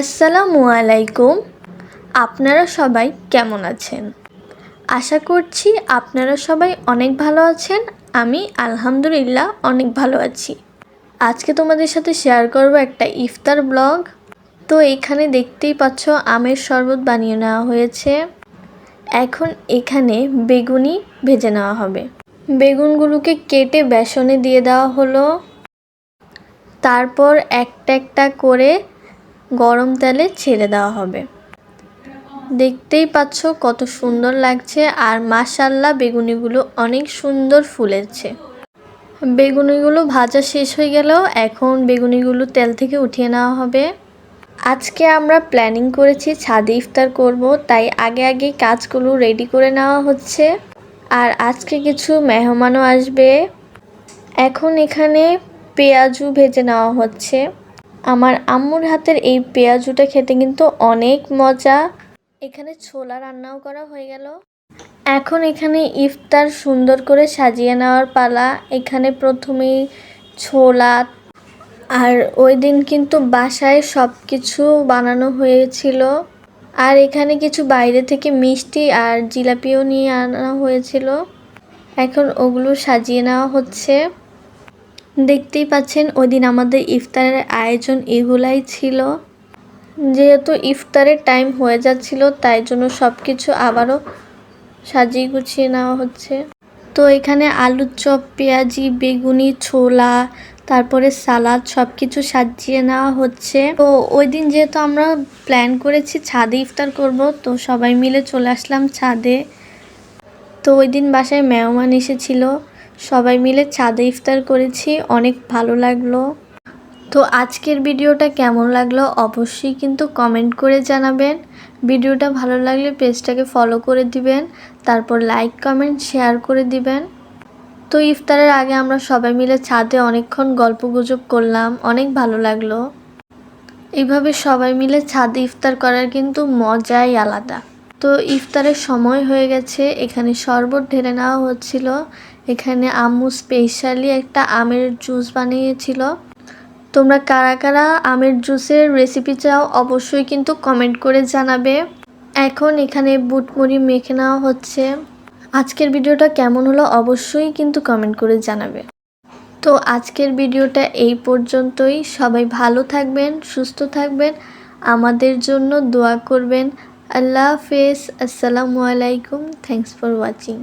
আসসালামু আলাইকুম। আপনারা সবাই কেমন আছেন? আশা করছি আপনারা সবাই অনেক ভালো আছেন। আমি আলহামদুলিল্লাহ অনেক ভালো আছি। আজকে তোমাদের সাথে শেয়ার করব একটা ইফতার ব্লগ। তো এখানে দেখতেই পাচ্ছ আমের শরবত বানিয়ে নেওয়া হয়েছে। এখন এখানে বেগুনি ভেজে নেওয়া হবে। বেগুনগুলোকে কেটে বেসনে দিয়ে দেওয়া হলো। তারপর একটা একটা করে গরম তেলে ছেড়ে দেওয়া হবে। দেখতেই পাচ্ছ কত সুন্দর লাগছে আর মাশাল্লাহ বেগুনিগুলো অনেক সুন্দর ফুলেছে। বেগুনিগুলো ভাজা শেষ হয়ে গেলেও এখন বেগুনিগুলো তেল থেকে উঠিয়ে নেওয়া হবে। আজকে আমরা প্ল্যানিং করেছি ছাদে ইফতার করব, তাই আগে আগে কাজগুলো রেডি করে নেওয়া হচ্ছে। আর আজকে কিছু মেহমানও আসবে। এখন এখানে পেঁয়াজু ভেজে নেওয়া হচ্ছে। আমার আম্মুর হাতের এই পেঁয়াজুটা খেতে কিন্তু অনেক মজা। এখানে ছোলা রান্নাও করা হয়ে গেল। এখন এখানে ইফতার সুন্দর করে সাজিয়ে নেওয়ার পালা। এখানে প্রথমেই ছোলা আর ওই দিন কিন্তু বাসায় সব কিছু বানানো হয়েছিল। আর এখানে কিছু বাইরে থেকে মিষ্টি আর জিলাপিও নিয়ে আনা হয়েছিল। এখন ওগুলো সাজিয়ে নেওয়া হচ্ছে। দেখতেই পাচ্ছেন ওই দিন আমাদের ইফতারের আয়োজন এগুলাই ছিল। যেহেতু ইফতারের টাইম হয়ে যাচ্ছিল, তাই জন্য সব কিছু আবারও সাজিয়ে গুছিয়ে নেওয়া হচ্ছে। তো এখানে আলুর চপ, পেঁয়াজি, বেগুনি, ছোলা, তারপরে সালাদ সব কিছু সাজিয়ে নেওয়া হচ্ছে। তো ওই দিন যেহেতু আমরা প্ল্যান করেছি ছাদে ইফতার করব, তো সবাই মিলে চলে আসলাম ছাদে। তো ওই দিন বাসায় মেহমান এসেছিল। সবাই মিলে ছাদে ইফতার করেছি, অনেক ভালো লাগল। তো আজকের ভিডিওটা কেমন লাগল অবশ্যই কিন্তু কমেন্ট করে জানাবেন। ভিডিওটা ভালো লাগলে পেজটাকে ফলো করে দিবেন, তারপর লাইক, কমেন্ট, শেয়ার করে দিবেন। তো ইফতারের আগে আমরা সবাই মিলে ছাদে অনেকক্ষণ গল্প গুজব করলাম, অনেক ভালো লাগল। এইভাবে সবাই মিলে ছাদে ইফতার করার কিন্তু মজাই আলাদা। তো ইফতারের সময় হয়ে গেছে, এখানে শরবত ঢেলে নেওয়া হচ্ছিল। এখানে আম্মু স্পেশালি একটা আমের জুস বানিয়েছিল। তোমরা কারা কারা আমের জুসের রেসিপি চাও অবশ্যই কিন্তু কমেন্ট করে জানাবে। এখন এখানে বুটমুড়ি মেখে নেওয়া হচ্ছে। আজকের ভিডিওটা কেমন হলো অবশ্যই কিন্তু কমেন্ট করে জানাবে। তো আজকের ভিডিওটা এই পর্যন্তই। সবাই ভালো থাকবেন, সুস্থ থাকবেন। আমাদের জন্য দোয়া করবেন। আল্লাহ হাফেজ। আসসালামু আলাইকুম। Thanks for watching